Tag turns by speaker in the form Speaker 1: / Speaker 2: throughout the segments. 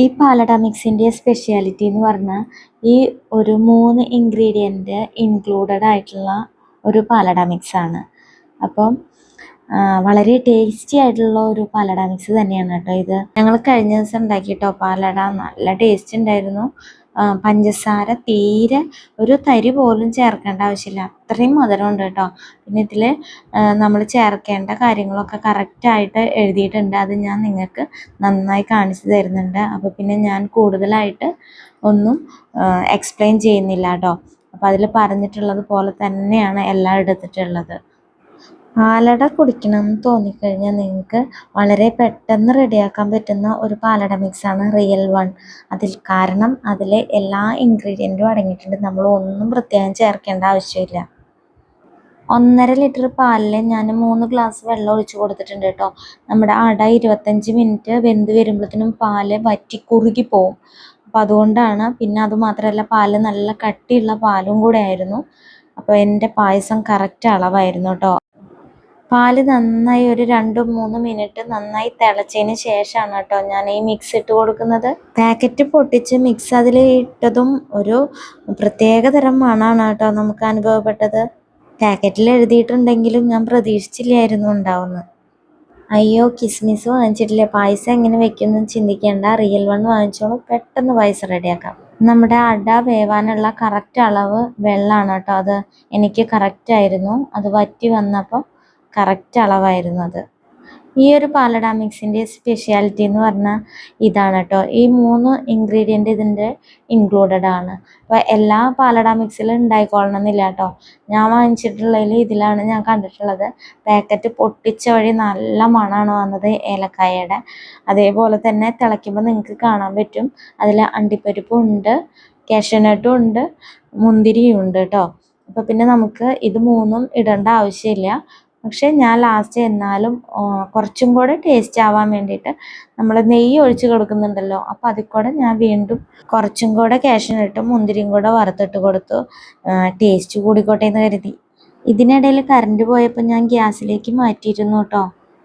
Speaker 1: ഈ പാലട മിക്സിന്റെ സ്പെഷ്യാലിറ്റി എന്ന് പറഞ്ഞാൽ ഈ ഒരു മൂന്ന് ഇൻഗ്രീഡിയന്റ് ഇൻക്ലൂഡഡ് ആയിട്ടുള്ള ഒരു പാലട മിക്സാണ് അപ്പം വളരെ ടേസ്റ്റി ആയിട്ടുള്ള ഒരു പാലട മിക്സ് തന്നെയാണ് കേട്ടോ ഇത്. ഞങ്ങൾ കഴിഞ്ഞ ദിവസം ഉണ്ടാക്കി കേട്ടോ പാലട നല്ല ടേസ്റ്റ് ഉണ്ടായിരുന്നു. പഞ്ചസാര തീരെ ഒരു തരി പോലും ചേർക്കേണ്ട ആവശ്യമില്ല. അത്രയും മധുരമുണ്ട് കേട്ടോ. പിന്നെ ഇതിൽ നമ്മൾ ചേർക്കേണ്ട കാര്യങ്ങളൊക്കെ കറക്റ്റായിട്ട് എഴുതിയിട്ടുണ്ട്. അത് ഞാൻ നിങ്ങൾക്ക് നന്നായി കാണിച്ചു തരുന്നുണ്ട്. അപ്പോൾ പിന്നെ ഞാൻ കൂടുതലായിട്ട് ഒന്നും എക്സ്പ്ലെയിൻ ചെയ്യുന്നില്ല കേട്ടോ. അപ്പോൾ അതിൽ പറഞ്ഞിട്ടുള്ളത് പോലെ തന്നെയാണ് എല്ലാം എടുത്തിട്ടുള്ളത്. പാലട കുടിക്കണം എന്ന് തോന്നിക്കഴിഞ്ഞാൽ നിങ്ങൾക്ക് വളരെ പെട്ടെന്ന് റെഡിയാക്കാൻ പറ്റുന്ന ഒരു പാലട മിക്സാണ് റിയൽ വൺ അതിൽ കാരണം അതിലെ എല്ലാ ഇൻഗ്രീഡിയന്റും അടങ്ങിയിട്ടുണ്ട്. നമ്മൾ ഒന്നും പ്രത്യേകം ചേർക്കേണ്ട ആവശ്യമില്ല. ഒന്നര ലിറ്റർ പാലിൽ ഞാൻ മൂന്ന് ഗ്ലാസ് വെള്ളം ഒഴിച്ചു കൊടുത്തിട്ടുണ്ട് കേട്ടോ. നമ്മുടെ അട ഇരുപത്തഞ്ച് മിനിറ്റ് വെന്ത് വരുമ്പോഴത്തേനും പാൽ വറ്റി കുറുകി പോവും. അപ്പം അതുകൊണ്ടാണ് പിന്നെ അതുമാത്രമല്ല പാൽ നല്ല കട്ടിയുള്ള പാലും കൂടെ ആയിരുന്നു. അപ്പോൾ എന്റെ പായസം കറക്റ്റ് അളവായിരുന്നു കേട്ടോ. പാൽ നന്നായി ഒരു രണ്ടും മൂന്ന് മിനിറ്റ് നന്നായി തിളച്ചതിന് ശേഷമാണ് കേട്ടോ ഞാൻ ഈ മിക്സ് ഇട്ട് കൊടുക്കുന്നത്. പാക്കറ്റ് പൊട്ടിച്ച് മിക്സ് അതിൽ ഇട്ടതും ഒരു പ്രത്യേക തരം മണമാണ് കേട്ടോ നമുക്ക് അനുഭവപ്പെട്ടത്. പാക്കറ്റിൽ എഴുതിയിട്ടുണ്ടെങ്കിലും ഞാൻ പ്രതീക്ഷിച്ചില്ലായിരുന്നു ഉണ്ടാവുന്നത്. അയ്യോ കിസ്മിസ് വാങ്ങിച്ചിട്ടില്ല? പായസം എങ്ങനെ വെക്കുമെന്ന് ചിന്തിക്കേണ്ട. റിയൽ വൺ വാങ്ങിച്ചോളൂ. പെട്ടെന്ന് പായസം റെഡിയാക്കാം നമ്മുടെ അട വേവാനുള്ള കറക്റ്റ് അളവ് വെള്ളമാണ് കേട്ടോ അത്. എനിക്ക് കറക്റ്റ് ആയിരുന്നു. അത് വറ്റി വന്നപ്പോൾ കറക്റ്റ് അളവായിരുന്നു അത്. ഈ ഒരു പാലട മിക്സിന്റെ സ്പെഷ്യാലിറ്റി എന്ന് പറഞ്ഞാൽ ഇതാണ് കേട്ടോ ഈ മൂന്ന് ഇൻഗ്രീഡിയന്റ് ഇതിന്റെ ഇൻക്ലൂഡഡ് ആണ്. അപ്പോൾ എല്ലാ പാലട മിക്സിലും ഉണ്ടായിക്കോളണം എന്നില്ല കേട്ടോ ഞാൻ വാങ്ങിച്ചിട്ടുള്ളതിൽ ഇതിലാണ് ഞാൻ കണ്ടിട്ടുള്ളത്. പാക്കറ്റ് പൊട്ടിച്ച വഴി നല്ല മണമാണ് വന്നത് ഏലക്കായയുടെ. അതേപോലെ തന്നെ തിളയ്ക്കുമ്പോൾ നിങ്ങൾക്ക് കാണാൻ പറ്റും. അതിൽ അണ്ടിപ്പരിപ്പും ഉണ്ട് കാഷ്യനട്ടും ഉണ്ട് മുന്തിരിയും ഉണ്ട് കേട്ടോ അപ്പോൾ പിന്നെ നമുക്ക് ഇത് മൂന്നും ഇടേണ്ട ആവശ്യമില്ല. പക്ഷേ ഞാൻ ലാസ്റ്റ് എന്നാലും കുറച്ചും കൂടെ ടേസ്റ്റ് ആവാൻ വേണ്ടിയിട്ട് നമ്മൾ നെയ്യ് ഒഴിച്ച് കൊടുക്കുന്നുണ്ടല്ലോ അപ്പോൾ അതിൽ കൂടെ ഞാൻ വീണ്ടും കുറച്ചും കൂടെ കാഷ്യനട്ടും മുന്തിരിയും കൂടെ വറുത്തിട്ട് കൊടുത്തു. ടേസ്റ്റ് കൂടിക്കോട്ടെ എന്ന് കരുതി. ഇതിനിടയിൽ കറണ്ട് പോയപ്പോൾ ഞാൻ ഗ്യാസിലേക്ക് മാറ്റിയിരുന്നു കേട്ടോ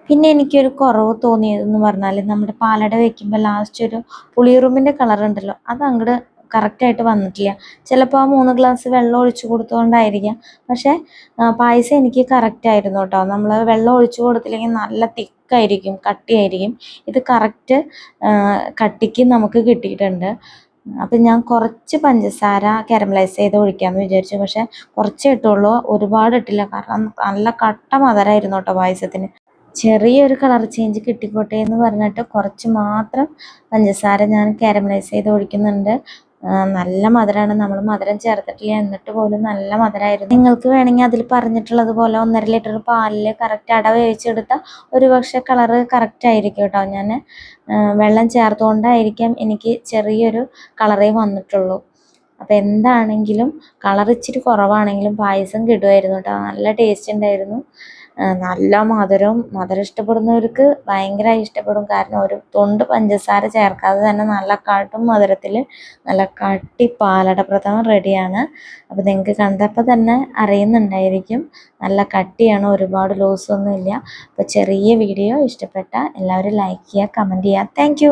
Speaker 1: പിന്നെ എനിക്കൊരു കുറവ് തോന്നിയതെന്ന് പറഞ്ഞാൽ നമ്മുടെ പാലട വെക്കുമ്പോൾ ലാസ്റ്റ് ഒരു പുളിയുറുമ്പിന്റെ കളർ ഉണ്ടല്ലോ അത് അങ്ങോട്ട് കറക്റ്റായിട്ട് വന്നിട്ടില്ല. ചിലപ്പോൾ ആ മൂന്ന് ഗ്ലാസ് വെള്ളം ഒഴിച്ചു കൊടുത്തുകൊണ്ടായിരിക്കാം പക്ഷേ പായസം എനിക്ക് കറക്റ്റ് ആയിരുന്നു കേട്ടോ നമ്മൾ വെള്ളം ഒഴിച്ചു കൊടുത്തില്ലെങ്കിൽ നല്ല തിക്കായിരിക്കും കട്ടിയായിരിക്കും. ഇത് കറക്റ്റ് കട്ടിക്ക് നമുക്ക് കിട്ടിയിട്ടുണ്ട്. അപ്പം ഞാൻ കുറച്ച് പഞ്ചസാര കാരമലൈസ് ചെയ്ത് ഒഴിക്കാമെന്ന് വിചാരിച്ചു. പക്ഷേ കുറച്ചേ ഇട്ടുള്ളൂ. ഒരുപാട് ഇട്ടില്ല. കാരണം നല്ല കട്ട മധുരമായിരുന്നു കേട്ടോ പായസത്തിന്. ചെറിയൊരു കളർ ചേഞ്ച് കിട്ടിക്കോട്ടെ എന്ന് പറഞ്ഞിട്ട് കുറച്ച് മാത്രം പഞ്ചസാര ഞാൻ കാരമലൈസ് ചെയ്ത് ഒഴിക്കുന്നുണ്ട്. നല്ല മധുരമാണ് നമ്മൾ മധുരം ചേർത്തിട്ടില്ല. എന്നിട്ട് പോലും നല്ല മധുരമായിരുന്നു നിങ്ങൾക്ക് വേണമെങ്കിൽ അതിൽ പറഞ്ഞിട്ടുള്ളത് പോലെ ഒന്നര ലിറ്റർ പാലിൽ കറക്റ്റ് അട വേവിച്ചെടുത്താൽ ഒരു പക്ഷേ കളറ് കറക്റ്റ് ആയിരിക്കും കേട്ടോ. ഞാൻ വെള്ളം ചേർത്തുകൊണ്ടായിരിക്കാം എനിക്ക് ചെറിയൊരു കളറേ വന്നിട്ടുള്ളൂ. അപ്പോൾ എന്താണെങ്കിലും കളർ ഇച്ചിരി കുറവാണെങ്കിലും പായസം കിട്ടുമായിരുന്നു കേട്ടോ. നല്ല ടേസ്റ്റ് ഉണ്ടായിരുന്നു. നല്ല മധുരവും മധുരം ഇഷ്ടപ്പെടുന്നവർക്ക് ഭയങ്കരമായി ഇഷ്ടപ്പെടും. കാരണം ഒരു തൊണ്ട് പഞ്ചസാര ചേർക്കാതെ തന്നെ നല്ല കടും മധുരത്തിൽ നല്ല കട്ടി പാലട പ്രഥമൻ റെഡിയാണ്. അപ്പോൾ നിങ്ങൾക്ക് കണ്ടപ്പോൾ തന്നെ അറിയുന്നുണ്ടായിരിക്കും. നല്ല കട്ടിയാണ് ഒരുപാട് ലോസ് ഇല്ല അപ്പോൾ ചെറിയ വീഡിയോ ഇഷ്ടപ്പെട്ട എല്ലാവരും ലൈക്ക് ചെയ്യുക കമന്റ് ചെയ്യുക. താങ്ക്